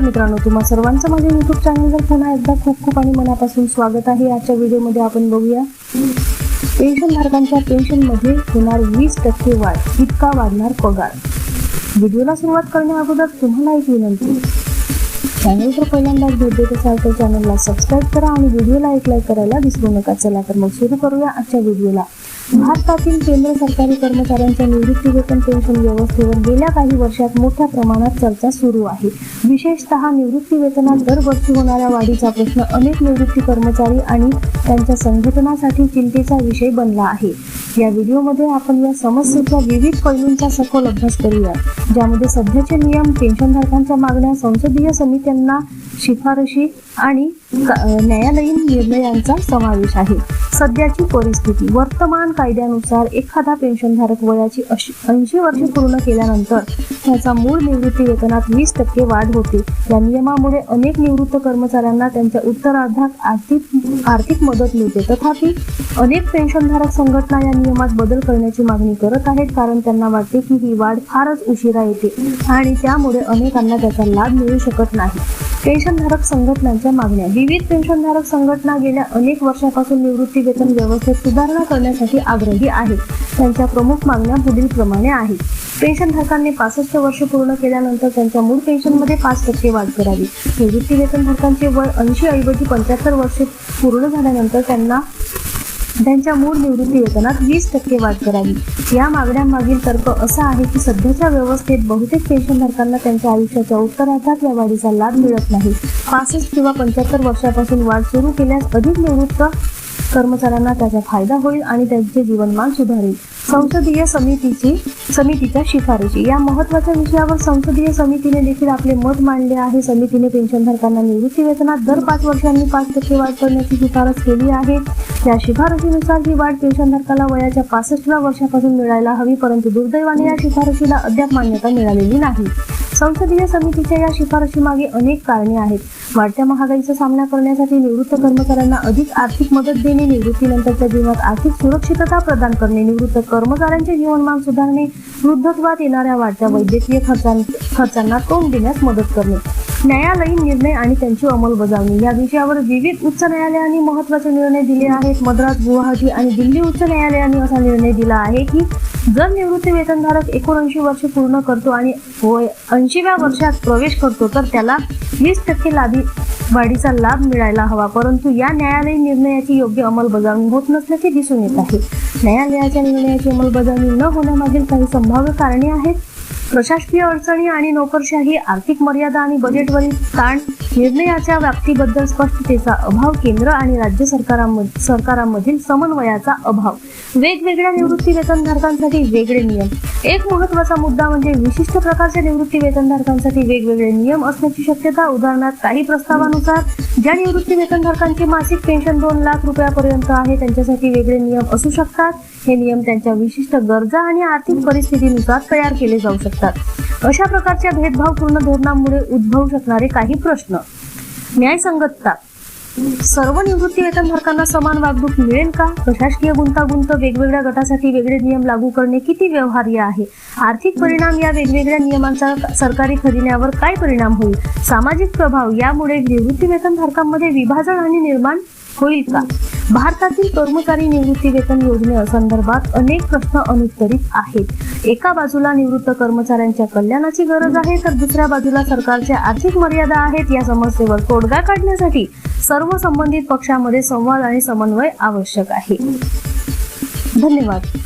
मित्रांनो तुम्हा सर्वांचं माझ्या युट्यूब चॅनलवर पुन्हा एकदा खूप खूप आणि मनापासून स्वागत आहे. आजच्या व्हिडिओमध्ये आपण बघूया. पेन्शन धारकांच्या पेन्शनमध्ये होणार वीस टक्के वाढ इतका वाढणार पगार. व्हिडिओला सुरुवात करण्या अगोदर तुम्हाला एक विनंती. चॅनलवर पहिल्यांदाच भेट देत असाल तर चॅनलला सबस्क्राईब करा आणि व्हिडिओला एक लाईक करायला विसरू नका. चला तर मग सुरू करूया आजच्या व्हिडिओला. भारतातील केंद्र सरकारी कर्मचाऱ्यांच्या निवृत्ती वेतन पेन्शन व्यवस्थेवर गेल्या काही वर्षात मोठ्या प्रमाणात चर्चा सुरू आहे. विशेषतः निवृत्ती वेतनात दरवर्षी होणाऱ्या वाढीचा प्रश्न अनेक निवृत्ती कर्मचारी आणि त्यांच्या संघटनासाठी चिंतेचा विषय बनला आहे. या व्हिडिओमध्ये आपण या समस्येच्या विविध पैलूंचा सखोल अभ्यास करूया ज्यामध्ये सध्याचे नियम पेन्शनधारकांच्या मागण्या संसदीय समित्यांना शिफारशी आणि न्यायालयीन निर्णयांचा समावेश आहे. सध्याची परिस्थिती वर्तमान कायद्यानुसार एखादा पेन्शनधारक वयाची ऐंशी वर्षे पूर्ण केल्यानंतर त्याचा मूळ निवृत्ती वेतनात वीस टक्के वाढ होते. या नियमामुळे अनेक निवृत्त कर्मचाऱ्यांना त्यांच्या उत्तरार्धात आर्थिक आर्थिक मदत मिळते. तथापि अनेक पेन्शनधारक संघटना या नियमात बदल करण्याची मागणी करत आहेत कारण त्यांना वाटते की ही वाढ फारच उशिरा येते आणि त्यामुळे अनेकांना त्याचा लाभ मिळू शकत नाही. पेन्शनधारक संघटनांच्या मागण्या. विविध पेन्शनधारक संघटना गेल्या अनेक वर्षापासून निवृत्ती वेतन व्यवस्थेत सुधारणा करण्यासाठी आग्रही आहेत. त्यांच्या प्रमुख मागण्या पुढील प्रमाणे आहेत. पेन्शनधारकांनी पासष्ट वर्ष पूर्ण केल्यानंतर त्यांच्या मूळ पेन्शनमध्ये पाच टक्के वाढ करावी. निवृत्ती वेतनधारकांचे वय ऐंशी ऐवजी पंच्याहत्तर वर्षे पूर्ण झाल्यानंतर त्यांना त्यांच्या मूळ निवृत्ती वेतनात वीस टक्के वाढ करावी. या मागण्यांमागील तर्क असा आहे की सध्याच्या व्यवस्थेत बहुतेक पेन्शनधारकांना त्यांच्या आयुष्याच्या उत्तरार्धात या वाढीचा लाभ मिळत नाही. पासष्ट किंवा पंच्याहत्तर वर्षापासून वाढ सुरू केल्यास अधिक निवृत्त कर्मचाऱ्यांना त्याचा फायदा होईल आणि त्यांचे जीवनमान सुधारेल. संसदीय समितीची समितीच्या शिफारशी. या महत्त्वाच्या विषयावर संसदीय समितीने देखील आपले मत मांडले आहे. समितीने पेन्शनधारकांना निवृत्ती वेतनात दर पाच वर्षांनी पाच टक्के वाढ करण्याची शिफारस केली आहे. या शिफारशीनुसार ही वाढ पेन्शनधारकाला वयाच्या पासष्टव्या वर्षापासून मिळायला हवी परंतु दुर्दैवाने या शिफारशीला अद्याप मान्यता मिळालेली नाही. संसदीय समितीच्या या शिफारशी मागे अनेक कारणे आहेत. वाढत्या महागाईचा सामना करण्यासाठी निवृत्त कर्मचाऱ्यांना अधिक आर्थिक मदत देणे निवृत्तीनंतरच्या जीवनात आर्थिक सुरक्षितता प्रदान करणे निवृत्त कर्मचाऱ्यांचे जीवनमान सुधारणे वृद्धत्वात येणाऱ्या वाढत्या वैद्यकीय खर्चां खर्चांना तोंड देण्यास मदत करणे. न्यायालयीन निर्णय आणि त्यांची अंमलबजावणी. या विषयावर विविध उच्च न्यायालयांनी महत्त्वाचे निर्णय दिले आहेत. मद्रास गुवाहाटी आणि दिल्ली उच्च न्यायालयाने असा निर्णय दिला आहे की जर निवृत्ती वेतनधारक एकोणऐंशी वर्ष पूर्ण करतो आणि वय ऐंशीव्या वर्षात प्रवेश करतो तर त्याला वीस टक्के लाभी वाढीचा लाभ मिळायला हवा. परंतु या न्यायालयीन निर्णयाची योग्य अंमलबजावणी होत नसल्याचे दिसून येत आहे. न्यायालयाच्या निर्णयाची अंमलबजावणी न होण्यामागील काही संभाव्य कारणे आहेत? प्रशासकीय अडचणी आणि नोकरशाही आर्थिक मर्यादा आणि बजेटवरील ताण निर्णयाच्या व्याप्तीबद्दल स्पष्टतेचा अभाव केंद्र आणि राज्य सरकारांमधील समन्वयाचा अभाव. वेगवेगळ्या निवृत्ती वेतनधारकांसाठी वेगळे नियम. एक महत्त्वाचा मुद्दा म्हणजे विशिष्ट प्रकारच्या निवृत्ती वेतनधारकांसाठी वेगवेगळे नियम असण्याची शक्यता. उदाहरणार्थ काही प्रस्तावानुसार ज्या निवृत्ती वेतनधारकांची मासिक पेन्शन दोन लाख रुपयापर्यंत आहे त्यांच्यासाठी वेगळे नियम असू शकतात. हे नियम त्यांच्या विशिष्ट गरजा आणि आर्थिक परिस्थितीनुसार तयार केले जाऊ शकतात. अशा प्रकारच्या भेदभावपूर्ण धोरणामुळे उद्भवू शकणारे काही प्रश्न. न्यायसंगतता. सर्व निवृत्ती वेतनधारकांना समान वागणूक मिळेल का? प्रशासकीय गुंतागुंत वेगवेगळ्या गटासाठी वेगळे नियम लागू करणे किती व्यवहार्य आहे? आर्थिक परिणाम या वेगवेगळ्या नियमांचा सरकारी खजिन्यावर काय परिणाम होईल? सामाजिक प्रभाव यामुळे निवृत्ती वेतनधारकांमध्ये विभाजन आणि निर्माण होईल का भारतातील कर्मचारी निवृत्ती वेतन योजनेसंदर्भात अनेक प्रश्न अनुत्तरित आहेत. एका बाजूला निवृत्त कर्मचाऱ्यांच्या कल्याणाची गरज आहे तर दुसऱ्या बाजूला सरकारच्या आर्थिक मर्यादा आहेत या समस्येवर तोडगा काढण्यासाठी सर्व संबंधित पक्षांमध्ये संवाद आणि समन्वय आवश्यक आहे. धन्यवाद.